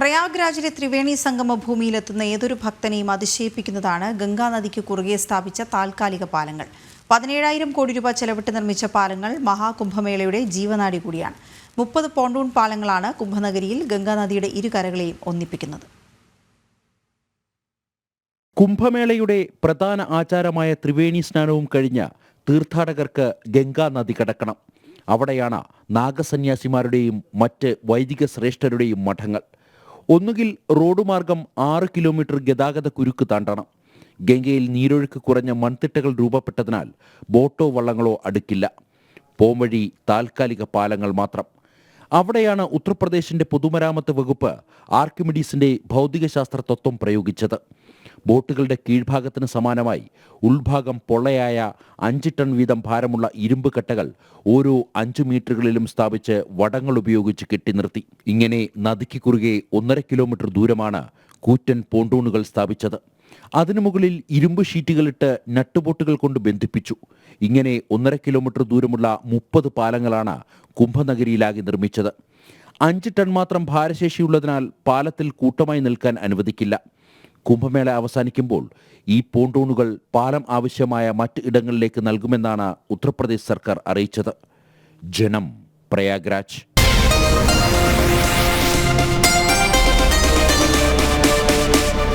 പ്രയാഗ്രാജിലെ ത്രിവേണി സംഗമ ഭൂമിയിലെത്തുന്ന ഏതൊരു ഭക്തനെയും അതിശയിപ്പിക്കുന്നതാണ് ഗംഗാനദിക്ക് കുറുകെ സ്ഥാപിച്ച താൽക്കാലിക പാലങ്ങൾ. പതിനേഴായിരം കോടി രൂപ ചെലവിട്ട് നിർമ്മിച്ച പാലങ്ങൾ മഹാകുംഭമേളയുടെ ജീവനാടി കൂടിയാണ്. മുപ്പത് പോണ്ടൂൺ പാലങ്ങളാണ് കുംഭനഗരിയിൽ ഗംഗാനദിയുടെ ഇരുകരകളെയും ഒന്നിപ്പിക്കുന്നത്. കുംഭമേളയുടെ പ്രധാന ആചാരമായ ത്രിവേണി സ്നാനവും കഴിഞ്ഞ തീർത്ഥാടകർക്ക് ഗംഗാ നദി കടക്കണം. അവിടെയാണ് നാഗസന്യാസിമാരുടെയും മറ്റ് വൈദിക ശ്രേഷ്ഠരുടെയും മഠങ്ങൾ. ഒന്നുകിൽ റോഡ് മാർഗം ആറ് കിലോമീറ്റർ ഗതാഗത കുരുക്ക് താണ്ടണം. ഗംഗയിൽ നീരൊഴുക്ക് കുറഞ്ഞ മൺതിട്ടകൾ രൂപപ്പെട്ടതിനാൽ ബോട്ടോ വള്ളങ്ങളോ അടുക്കില്ല. പോംവഴി താൽക്കാലിക പാലങ്ങൾ മാത്രം. അവിടെയാണ് ഉത്തർപ്രദേശിന്റെ പൊതുമരാമത്ത് വകുപ്പ് ആർക്കിമിഡീസിന്റെ ഭൗതികശാസ്ത്ര തത്വം പ്രയോഗിച്ചത്. ബോട്ടുകളുടെ കീഴ്ഭാഗത്തിന് സമാനമായി ഉൾഭാഗം പൊള്ളയായ അഞ്ച് ടൺ വീതം ഭാരമുള്ള ഇരുമ്പ് കട്ടകൾ ഓരോ അഞ്ചു മീറ്ററുകളിലും സ്ഥാപിച്ച് വടങ്ങൾ ഉപയോഗിച്ച് കെട്ടി നിർത്തി. ഇങ്ങനെ നദിക്ക് കുറുകെ ഒന്നര കിലോമീറ്റർ ദൂരമാണ് കൂറ്റൻ പോണ്ടൂണുകൾ സ്ഥാപിച്ചത്. അതിനു മുകളിൽ ഇരുമ്പ് ഷീറ്റുകളിട്ട് നട്ടുബോട്ടുകൾ കൊണ്ട് ബന്ധിപ്പിച്ചു. ഇങ്ങനെ ഒന്നര കിലോമീറ്റർ ദൂരമുള്ള മുപ്പത് പാലങ്ങളാണ് കുംഭനഗരിയിലാകെ നിർമ്മിച്ചത്. അഞ്ച് ടൺ മാത്രം ഭാരശേഷിയുള്ളതിനാൽ പാലത്തിൽ കൂട്ടമായി നിൽക്കാൻ അനുവദിക്കില്ല. കുംഭമേള അവസാനിക്കുമ്പോൾ ഈ പോണ്ടൂണുകൾ പാലം ആവശ്യമായ മറ്റ് ഇടങ്ങളിലേക്ക് നൽകുമെന്നാണ് ഉത്തർപ്രദേശ് സർക്കാർ അറിയിച്ചത്. ജനം പ്രയാഗ്രാജ്